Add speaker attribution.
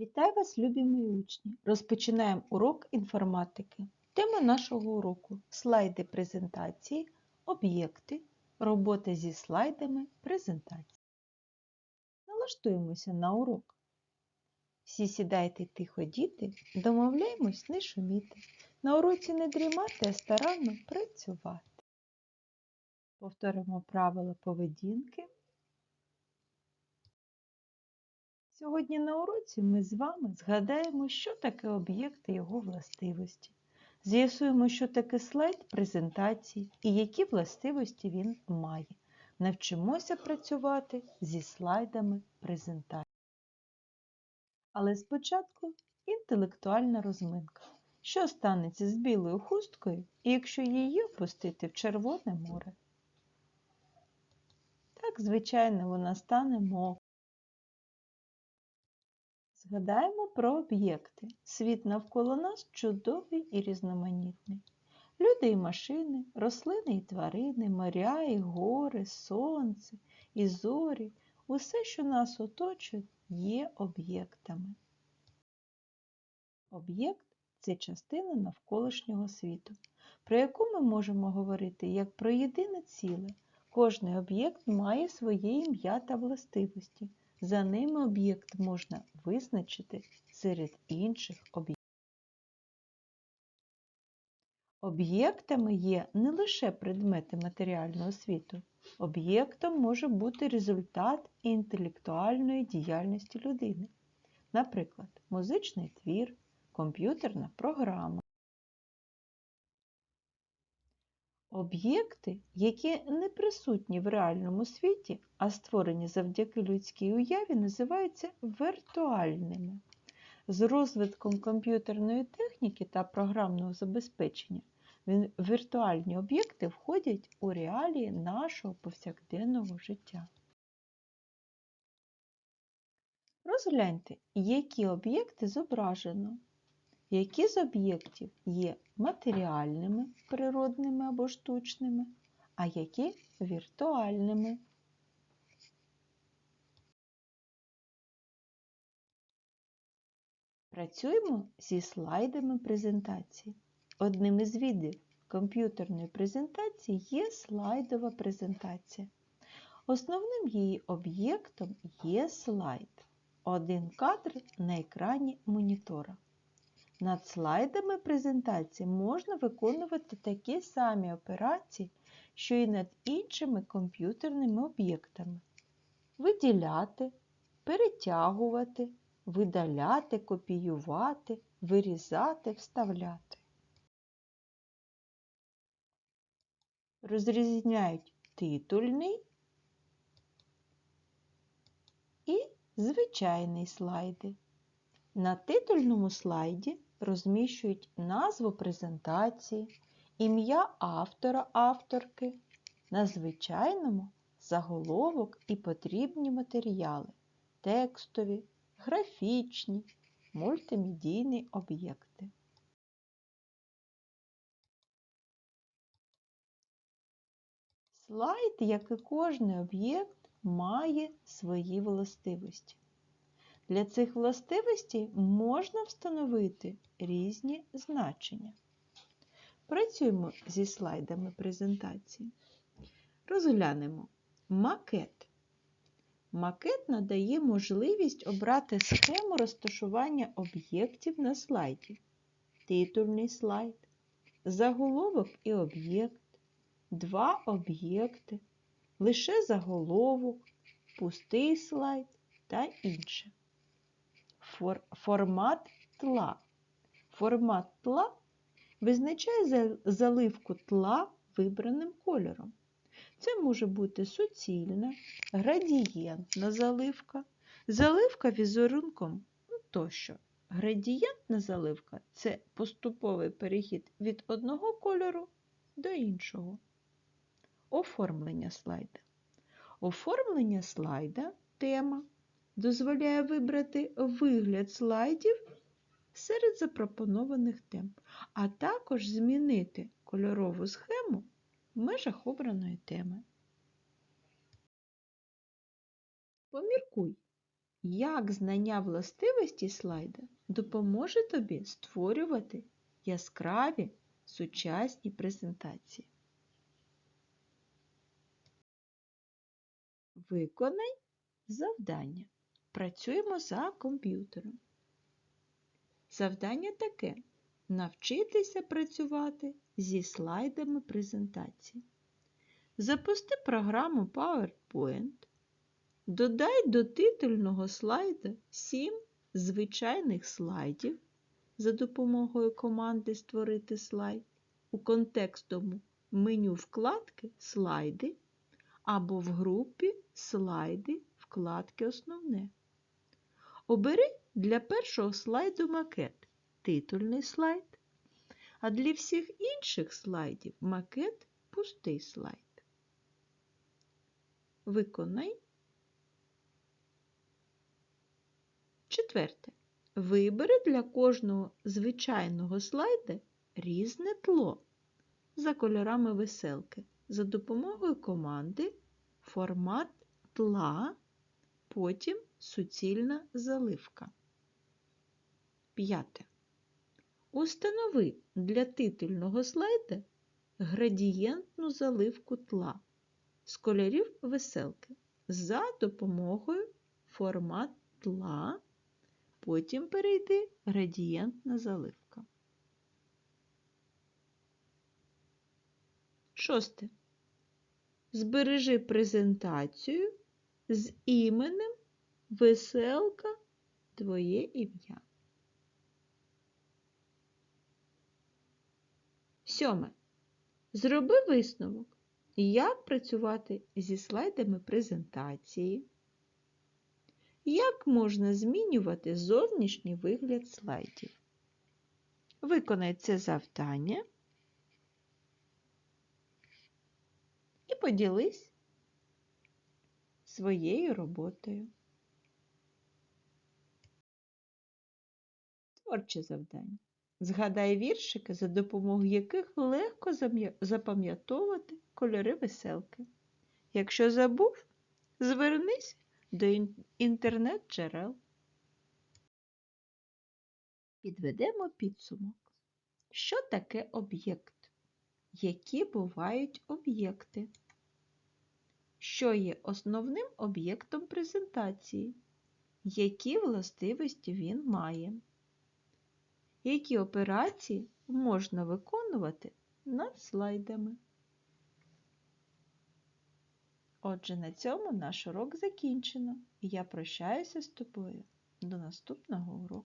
Speaker 1: Вітаю вас, любі мої учні! Розпочинаємо урок інформатики. Тема нашого уроку слайди презентації, об'єкти, робота зі слайдами презентації. Налаштуємося на урок. Всі сідайте тихо діти, домовляємось не шуміти. На уроці не дрімати, а старанно працювати. Повторимо правила поведінки. Сьогодні на уроці ми з вами згадаємо, що таке об'єкт і його властивості. З'ясуємо, що таке слайд презентації і які властивості він має. Навчимося працювати зі слайдами презентації. Але спочатку інтелектуальна розминка. Що станеться з білою хусткою, якщо її опустити в Червоне море? Так, звичайно, вона стане мокрою. Згадаємо про об'єкти. Світ навколо нас чудовий і різноманітний. Люди і машини, рослини і тварини, моря і гори, сонце і зорі, усе, що нас оточує, є об'єктами. Об'єкт це частина навколишнього світу, про яку ми можемо говорити як про єдине ціле. Кожний об'єкт має своє ім'я та властивості. За ними об'єкт можна визначити серед інших об'єктів. Об'єктами є не лише предмети матеріального світу. Об'єктом може бути результат інтелектуальної діяльності людини. Наприклад, музичний твір, комп'ютерна програма. Об'єкти, які не присутні в реальному світі, а створені завдяки людській уяві, називаються віртуальними. З розвитком комп'ютерної техніки та програмного забезпечення віртуальні об'єкти входять у реалії нашого повсякденного життя. Розгляньте, які об'єкти зображено. Які з об'єктів є матеріальними, природними або штучними, а які віртуальними. Працюємо зі слайдами презентації. Одним із видів комп'ютерної презентації є слайдова презентація. Основним її об'єктом є слайд. Один кадр на екрані монітора. Над слайдами презентації можна виконувати такі самі операції, що і над іншими комп'ютерними об'єктами. Виділяти, перетягувати, видаляти, копіювати, вирізати, вставляти. Розрізняють титульний і звичайний слайди. На титульному слайді розміщують назву презентації, ім'я автора авторки, на звичайному заголовок і потрібні матеріали, текстові, графічні, мультимедійні об'єкти. Слайд, як і кожний об'єкт, має свої властивості. Для цих властивостей можна встановити різні значення. Працюємо зі слайдами презентації. Розглянемо макет. Макет надає можливість обрати схему розташування об'єктів на слайді, титульний слайд, заголовок і об'єкт, два об'єкти, лише заголовок, пустий слайд та інше. Формат тла. Формат тла визначає заливку тла вибраним кольором. Це може бути суцільна, градієнтна заливка, заливка візерунком ну, тощо. Градієнтна заливка це поступовий перехід від одного кольору до іншого. Оформлення слайда. Оформлення слайда тема дозволяє вибрати вигляд слайдів серед запропонованих тем, а також змінити кольорову схему в межах обраної теми. Поміркуй, як знання властивості слайда допоможе тобі створювати яскраві сучасні презентації. Виконай завдання. Працюємо за комп'ютером. Завдання таке навчитися працювати зі слайдами презентації. Запусти програму PowerPoint. Додай до титульного слайда 7 звичайних слайдів за допомогою команди Створити слайд у контекстовому меню вкладки Слайди або в групі Слайди вкладки Основне. Обери для першого слайду макет титульний слайд, а для всіх інших слайдів макет пустий слайд. Виконай. Четверте. Вибери для кожного звичайного слайда різне тло за кольорами веселки за допомогою команди Формат тла, потім суцільна заливка. П'яте. Установи для титульного слайда градієнтну заливку тла з кольорів веселки за допомогою формат тла, потім перейди градієнтна заливка. Шосте. Збережи презентацію з іменем Веселка Твоє ім'я. Сьоме. Зроби висновок, як працювати зі слайдами презентації, як можна змінювати зовнішній вигляд слайдів. Виконай це завдання і поділись своєю роботою. Творче завдання. Згадай віршики, за допомогою яких легко запам'ятовувати кольори веселки. Якщо забув, звернись до інтернет-джерел. Підведемо підсумок. Що таке об'єкт? Які бувають об'єкти? Що є основним об'єктом презентації? Які властивості він має? Які операції можна виконувати над слайдами? Отже, на цьому наш урок закінчено, я прощаюся з тобою до наступного уроку.